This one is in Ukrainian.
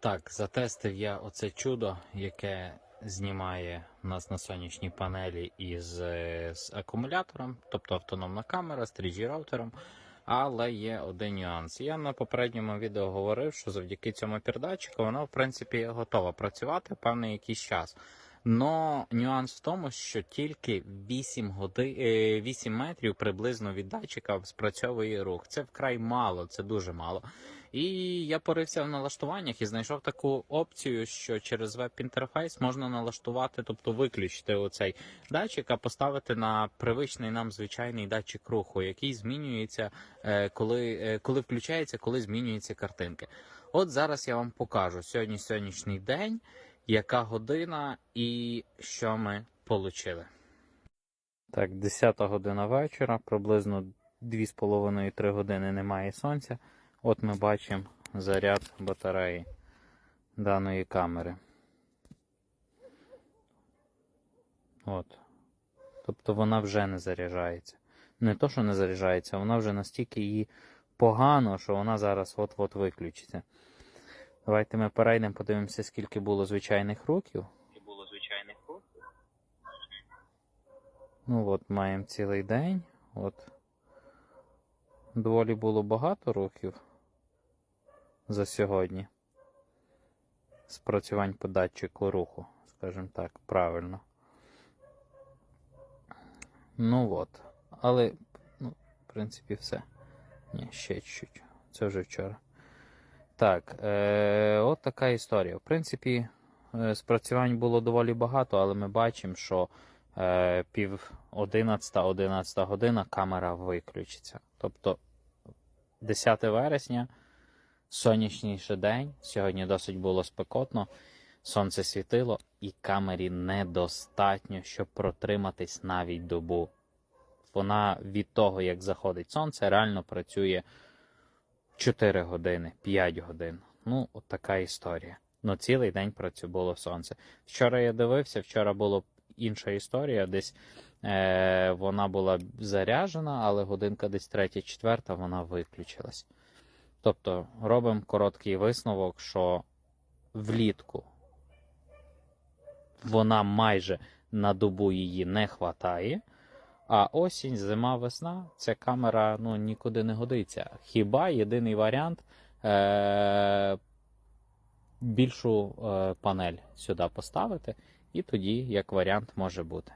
Так, затестив я оце чудо, яке знімає у нас на сонячній панелі із е, з акумулятором, тобто автономна камера з 3G раутером. Але є один нюанс. Я на попередньому відео говорив, що завдяки цьому передатчику вона, в принципі, готова працювати певний якийсь час. Но нюанс в тому, що тільки 8 годин, 8 метрів приблизно від датчика спрацьовує рух. Це вкрай мало, це дуже мало. І я порився в налаштуваннях і знайшов таку опцію, що через веб-інтерфейс можна налаштувати, тобто виключити оцей датчик, а поставити на привичний нам звичайний датчик руху, який змінюється, е, коли, е, коли включається, коли змінюються картинки. От зараз я вам покажу сьогодні сьогоднішній день, яка година і що ми отримали. Так, 10 година вечора, приблизно 2,5-3 години немає сонця. От ми бачимо заряд батареї даної камери. От. Тобто вона вже не заряджається. Не то, що не заряджається, вона вже настільки її погано, що вона зараз от-от виключиться. Давайте ми перейдемо, подивимося, скільки було звичайних років. Було звичайних років. Ну от, маємо цілий день. От. Доволі було багато років за сьогодні. Спрацювань по датчику руху, скажімо так, правильно. Ну от. Але, ну, в принципі, все. Ні, ще чуть-чуть. Це вже вчора. Так, е, от така історія. В принципі, е, спрацювань було доволі багато, але ми бачимо, що е, пів 11 11 година камера виключиться. Тобто 10 вересня, сонячніший день. Сьогодні досить було спекотно, сонце світило, і камері недостатньо, щоб протриматись навіть добу. Вона від того, як заходить сонце, реально працює 4 години, 5 годин. Ну, от така історія. Ну, цілий день працювало сонце. Вчора я дивився, вчора була інша історія. Десь е, вона була заряджена, але годинка десь третя-четверта вона виключилась. Тобто робимо короткий висновок, що влітку вона майже на добу її не хватає. А осінь, зима, весна ця камера ну, нікуди не годиться. Хіба єдиний варіант е- більшу е- панель сюди поставити, і тоді як варіант може бути.